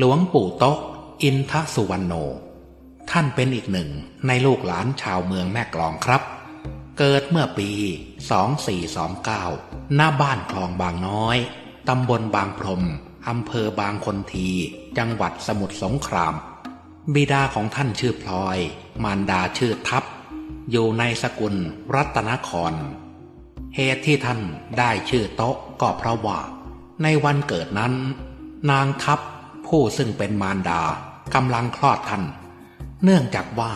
หลวงปู่โต๊ะ อินทสุวรรณโน ท่านเป็นอีกหนึ่งในลูกหลานชาวเมืองแม่กลองครับ เกิดเมื่อปี 2429 หน้าบ้านคลองบางน้อย ตำบลบางพรมอำเภอบางคนที จังหวัดสมุทรสงคราม บิดาของท่านชื่อพลอย มารดาชื่อทัพ อยู่ในสกุลรัตนคร เหตุที่ท่านได้ชื่อโต๊ะก็เพราะว่า ในวันเกิดนั้น นางทัพ ผู้ซึ่งเป็นมารดากำลังคลอดท่าน เนื่องจากว่า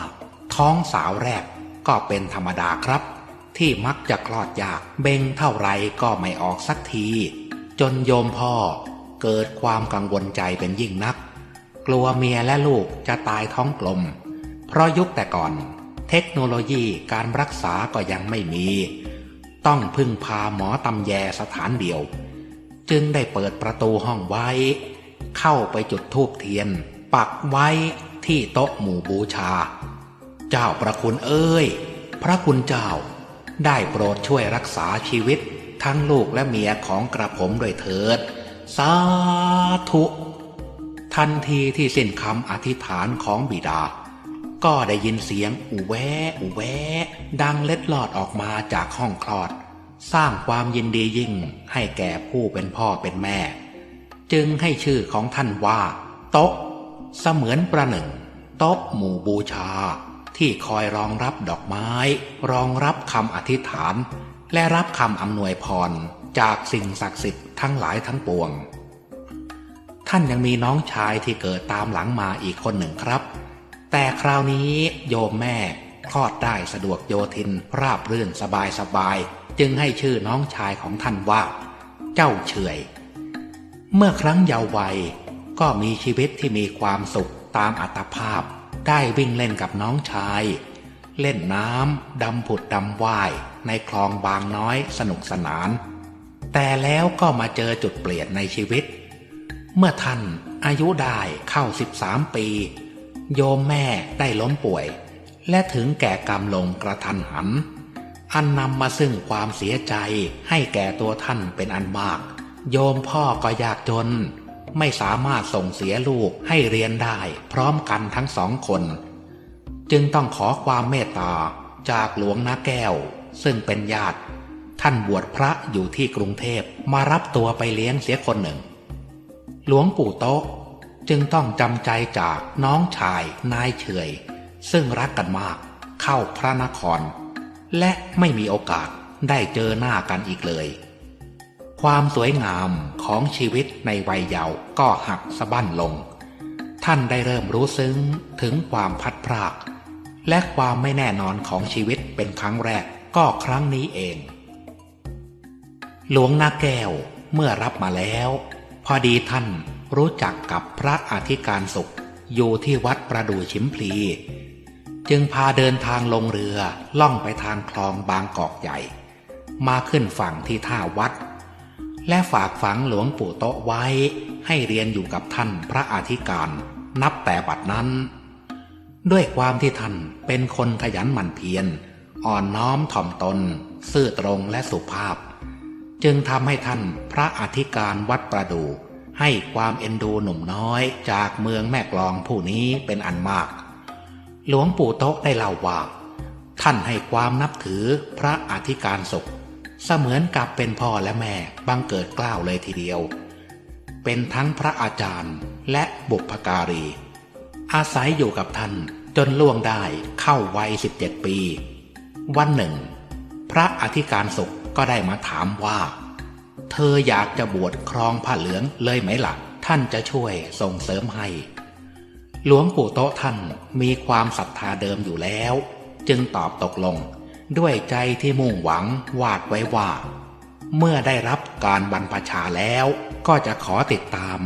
ท้องสาวแรกก็เป็นธรรมดาครับ ที่มักจะคลอดยากเบ่งเท่าไรก็ไม่ออกสักที จนโยมพ่อเกิดความกังวลใจเป็นยิ่งนัก กลัวเมียและลูกจะตายท้องกลม เพราะยุคแต่ก่อน เทคโนโลยีการรักษาก็ยังไม่มี ต้องพึ่งพาหมอตำแยสถานเดียว จึงได้เปิดประตูห้องไว้ เข้าไปจุดธูปเทียน ปักไว้ที่โต๊ะหมู่บูชา เจ้าประคุณเอ้ย พระคุณเจ้า ได้โปรดช่วยรักษาชีวิต ทั้งลูกและเมียของกระผมด้วยเถิด สาธุ ทันทีที่สิ้นคำอธิษฐานของบิดา ก็ได้ยินเสียงอูแวอูแว ดังเล็ดลอดออกมาจากห้องคลอด สร้างความยินดียิ่งให้แก่ผู้เป็นพ่อเป็นแม่ จึงให้ชื่อของท่านว่า โต๊ะ เสมือนประหนึ่ง โต๊ะหมู่บูชา ที่คอยรองรับดอกไม้ รองรับคำอธิษฐาน และรับคำอำนวยพรจากสิ่งศักดิ์สิทธิ์ทั้งหลายทั้งปวง ท่านยังมีน้องชายที่เกิดตามหลังมาอีกคนหนึ่งครับ แต่คราวนี้โยมแม่คลอดได้สะดวกโยทินราบรื่นสบายสบาย จึงให้ชื่อน้องชายของท่านว่า เจ้าเฉย เมื่อครั้งเยาว์วัยก็มีชีวิตที่มีความสุขตามอัตภาพ ได้วิ่งเล่นกับน้องชาย เล่นน้ำดำผุดดำว่ายในคลองบางน้อยสนุกสนาน แต่แล้วก็มาเจอจุดเปลี่ยนในชีวิต เมื่อท่านอายุได้เข้าสิบสามปี โยมแม่ได้ล้มป่วย และถึงแก่กรรมลงกระทันหัน อันนำมาซึ่งความเสียใจให้แก่ตัวท่านเป็นอันมาก โยมพ่อก็ยากจน ไม่สามารถส่งเสียลูกให้เรียนได้ พร้อมกันทั้งสองคน จึงต้องขอความเมตตาจากหลวงนาแก้ว ซึ่งเป็นญาติ ท่านบวชพระอยู่ที่กรุงเทพมารับตัวไปเลี้ยงเสียคนหนึ่ง หลวงปู่โต๊ะจึงต้องจำใจจากน้องชายนายเฉย ซึ่งรักกันมากเข้าพระนคร และไม่มีโอกาสได้เจอหน้ากันอีกเลย ความสวยงามของชีวิตในวัยเยาว์ก็หักสะบั้นลง ท่านได้เริ่มรู้ซึ้งถึงความพัดพราก และความไม่แน่นอนของชีวิตเป็นครั้งแรกก็ครั้งนี้เอง หลวงนาแก้วเมื่อรับมาแล้ว พอดีท่านรู้จักกับพระอธิการสุข อยู่ที่วัดประดู่ชิมพลี จึงพาเดินทางลงเรือล่องไปทางคลองบางกอกใหญ่ มาขึ้นฝั่งที่ท่าวัด และฝากฝังหลวงปู่โตะไว้ให้เรียนอยู่กับท่านพระอธิการนับแต่บัดนั้น ด้วยความที่ท่านเป็นคนขยันหมั่นเพียร อ่อนน้อมถ่อมตน ซื่อตรงและสุภาพ จึงทำให้ท่านพระอธิการวัดประดู ให้ความเอ็นดูหนุ่มน้อยจากเมืองแม่กลองผู้นี้เป็นอันมาก หลวงปู่โต๊ะได้เล่าว่า ท่านให้ความนับถือพระอธิการศก เสมือนกับเป็นพ่อและแม่บังเกิดกล้าวเลยทีเดียว เป็นทั้งพระอาจารย์และบุพการี อาศัยอยู่กับท่านจนล่วงได้เข้าวัยสิบเจ็ดปี วันหนึ่ง พระอธิการสุขก็ได้มาถามว่า เธออยากจะบวชครองผ้าเหลืองเลยไหมละ่ะ ท่านจะช่วยส่งเสริมให้ หลวงปู่โตท่านมีความศรัทธาเดิมอยู่แล้ว จึงตอบตกลง ด้วยใจที่มุ่งหวังวาดไว้ว่า เมื่อได้รับการบรรพชาแล้ว ก็จะขอติดตาม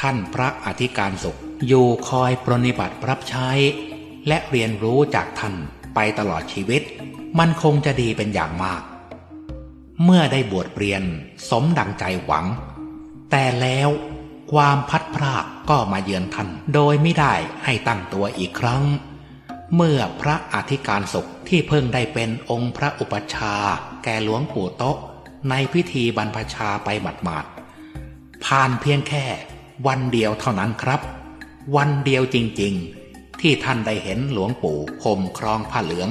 ท่านพระอธิการสุข อยู่คอยปรนิบัติรับใช้ และเรียนรู้จากท่านไปตลอดชีวิต มันคงจะดีเป็นอย่างมาก เมื่อได้บวชเรียนสมดังใจหวัง แต่แล้วความพัดพรากก็มาเยือนท่านโดยไม่ได้ให้ตั้งตัวอีกครั้ง เมื่อพระอธิการศก ที่เพิ่งได้เป็นองค์พระอุปัชฌาย์แก่หลวงปู่โต๊ะ ในพิธีบรรพชาไปหมาดๆผ่านเพียงแค่วันเดียวเท่านั้นครับ วันเดียวจริงๆ ที่ท่านได้เห็นหลวงปู่ห่มครองผ้าเหลือง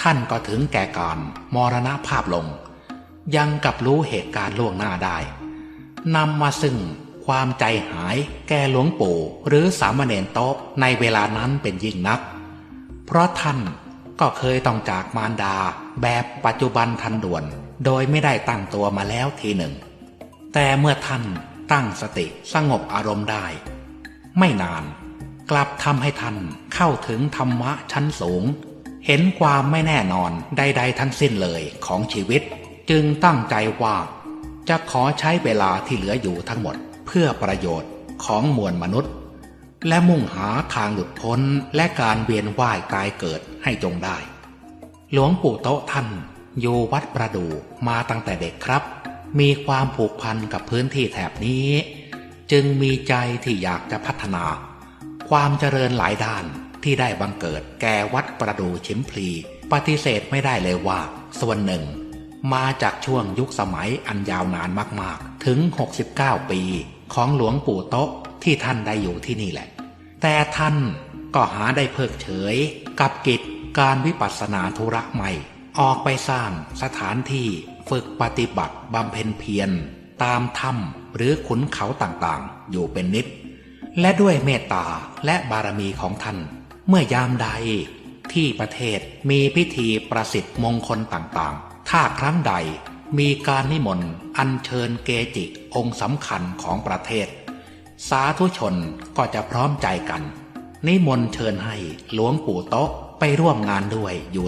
ท่านก็ถึงแก่การมรณภาพลง ยังกับรู้เหตุการณ์ล่วงหน้าได้นำมาซึ่งความใจหายแก่หลวงปู่หรือสามเณรโต๊ะในเวลานั้นเป็นยิ่งนัก เพราะท่าน ก็เคยต้องจากมารดาแบบปัจจุบันทันด่วน โดยไม่ได้ตั้งตัวมาแล้วทีหนึ่ง แต่เมื่อท่านตั้งสติสงบอารมณ์ได้ ไม่นาน กลับทำให้ท่านเข้าถึงธรรมะชั้นสูง เห็นความไม่แน่นอนใด ๆ ทั้งสิ้นเลยของชีวิต จึงตั้งใจว่า จะขอใช้เวลาที่เหลืออยู่ทั้งหมดเพื่อประโยชน์ของมวลมนุษย์ และมุ่งหาทางหลุดพ้นและการเวียนว่ายตายเกิดให้จงได้ หลวงปู่โตะท่านอยู่วัดประดูมาตั้งแต่เด็กครับ มีความผูกพันกับพื้นที่แถบนี้ จึงมีใจที่อยากจะพัฒนา ความเจริญหลายด้านที่ได้บังเกิดแก่วัดประดูชิมพลี ปฏิเสธไม่ได้เลยว่า ส่วนหนึ่ง มาจากช่วงยุคสมัยอันยาวนานมากๆ ถึง 69 ปีของหลวงปู่โตะ ที่ท่านได้อยู่ที่นี่แหละ แต่ท่านก็หาได้เพิกเฉย กับกิจการวิปัสสนาธุระใหม่ ออกไปสร้างสถานที่ฝึกปฏิบัติบำเพ็ญเพียรตามถ้ำหรือขุนเขาต่างๆ อยู่เป็นนิด และด้วยเมตตาและบารมีของท่าน เมื่อยามใดที่ประเทศมีพิธีประสิทธิ์มงคลต่างๆ ถ้าครั้งใดมีการนิมนต์อัญเชิญเกจิองค์สำคัญของประเทศ สาธุชนก็จะพร้อมใจกัน นิมนต์เชิญให้หลวงปู่โต๊ะไปร่วมงานด้วยอยู่